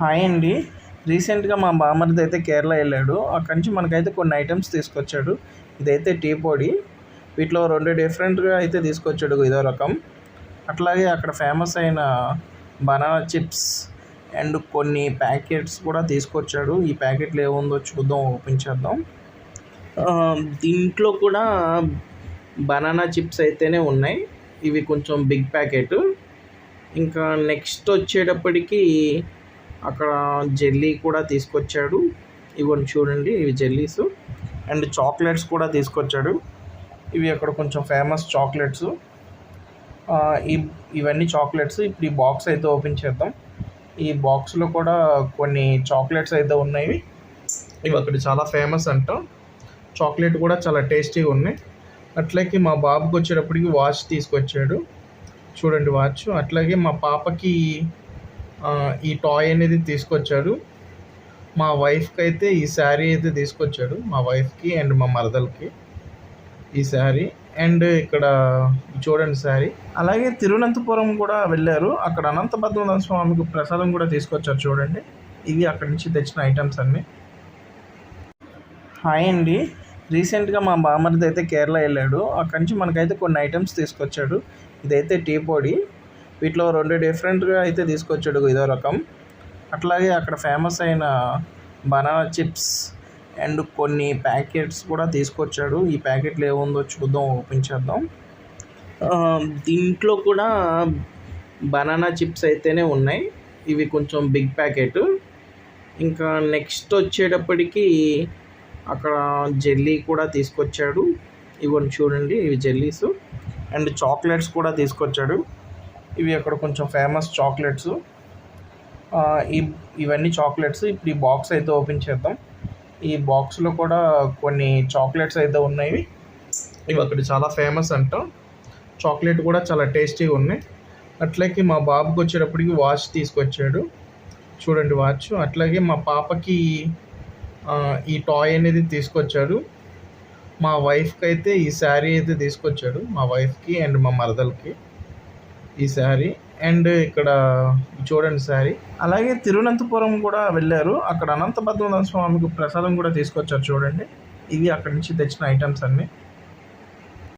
Hi అండి. రీసెంట్గా మా బామర్ది అయితే కేరళ వెళ్ళాడు. అక్కడి నుంచి మనకైతే కొన్ని ఐటమ్స్ తీసుకొచ్చాడు. ఇదైతే టీ పొడి. వీటిలో రెండు డిఫరెంట్గా అయితే తీసుకొచ్చాడు ఇదో రకం. అట్లాగే అక్కడ ఫేమస్ అయిన బనానా చిప్స్ అండ్ కొన్ని ప్యాకెట్స్ కూడా తీసుకొచ్చాడు. ఈ ప్యాకెట్లు ఏముందో చూద్దాం ఓపెన్ చేద్దాం. దీంట్లో కూడా బనానా చిప్స్ అయితేనే ఉన్నాయి. ఇవి కొంచెం బిగ్ ప్యాకెట్. ఇంకా నెక్స్ట్ వచ్చేటప్పటికి అక్కడ జెల్లీ కూడా తీసుకొచ్చాడు. ఇవన్నీ చూడండి ఇవి జెల్లీస్. అండ్ చాక్లెట్స్ కూడా తీసుకొచ్చాడు. ఇవి అక్కడ కొంచెం ఫేమస్ చాక్లెట్స్. ఇవన్నీ చాక్లెట్స్. ఇప్పుడు ఈ బాక్స్ అయితే ఓపెన్ చేద్దాం. ఈ బాక్స్లో కూడా కొన్ని చాక్లెట్స్ అయితే ఉన్నాయి. ఇవి అక్కడ చాలా ఫేమస్ అంట. చాక్లెట్ కూడా చాలా టేస్టీగా ఉన్నాయి. అట్లాగే మా బాబుకి వచ్చేటప్పటికి వాచ్ తీసుకొచ్చాడు. చూడండి వాచ్. అట్లాగే మా పాపకి ఈ టాయ్ అనేది తీసుకొచ్చాడు. మా వైఫ్కి అయితే ఈ శారీ అయితే తీసుకొచ్చాడు. మా వైఫ్కి అండ్ మా మరదలకి ఈ శారీ అండ్ ఇక్కడ చూడండి శారీ అలాగే తిరువనంతపురం కూడా వెళ్ళారు. అక్కడ అనంతపద్మనాభ స్వామికి ప్రసాదం కూడా తీసుకొచ్చారు చూడండి. ఇవి అక్కడి నుంచి తెచ్చిన ఐటమ్స్ అన్నీ. హాయ్ అండి. రీసెంట్గా మా బామర్ది అయితే కేరళ వెళ్ళాడు. అక్కడి నుంచి మనకైతే కొన్ని ఐటమ్స్ తీసుకొచ్చాడు. ఇదైతే టీ పొడి. వీటిలో రెండు డిఫరెంట్గా అయితే తీసుకొచ్చాడు ఇదో రకం. అట్లాగే అక్కడ ఫేమస్ అయిన బనానా చిప్స్ అండ్ కొన్ని ప్యాకెట్స్ కూడా తీసుకొచ్చాడు. ఈ ప్యాకెట్లు ఏముందో చూద్దాం ఓపెన్ చేద్దాం. దీంట్లో కూడా బనానా చిప్స్ అయితేనే ఉన్నాయి. ఇవి కొంచెం బిగ్ ప్యాకెట్ ఇంకా నెక్స్ట్ వచ్చేటప్పటికి అక్కడ జెల్లీ కూడా తీసుకొచ్చాడు. ఇవన్నీ చూడండి ఇవి జెల్లీస్. అండ్ చాక్లెట్స్ కూడా తీసుకొచ్చాడు. ఇవి అక్కడ కొంచెం ఫేమస్ చాక్లెట్స్ ఇవన్నీ చాక్లెట్స్ ఇప్పుడు ఈ బాక్స్ అయితే ఓపెన్ చేద్దాం. ఈ బాక్స్లో కూడా కొన్ని చాక్లెట్స్ అయితే ఉన్నాయి. ఇవి అక్కడ చాలా ఫేమస్ అంట. చాక్లెట్ కూడా చాలా టేస్టీగా ఉన్నాయి. అట్లాగే మా బాబుకి వచ్చేటప్పటికి వాచ్ తీసుకొచ్చాడు. చూడండి వాచ్ అట్లాగే మా పాపకి ఈ టాయ్ అనేది తీసుకొచ్చాడు. మా వైఫ్కి అయితే ఈ శారీ అయితే తీసుకొచ్చాడు. మా వైఫ్కి అండ్ మా మరదలకి. ఈ శారీ. అండ్ ఇక్కడ చూడండి శారీ. అలాగే తిరువనంతపురం కూడా వెళ్ళారు. అక్కడ అనంత పద్మనాభ స్వామికి ప్రసాదం కూడా తీసుకొచ్చారు చూడండి. ఇవి అక్కడి నుంచి తెచ్చిన ఐటమ్స్ అన్నీ.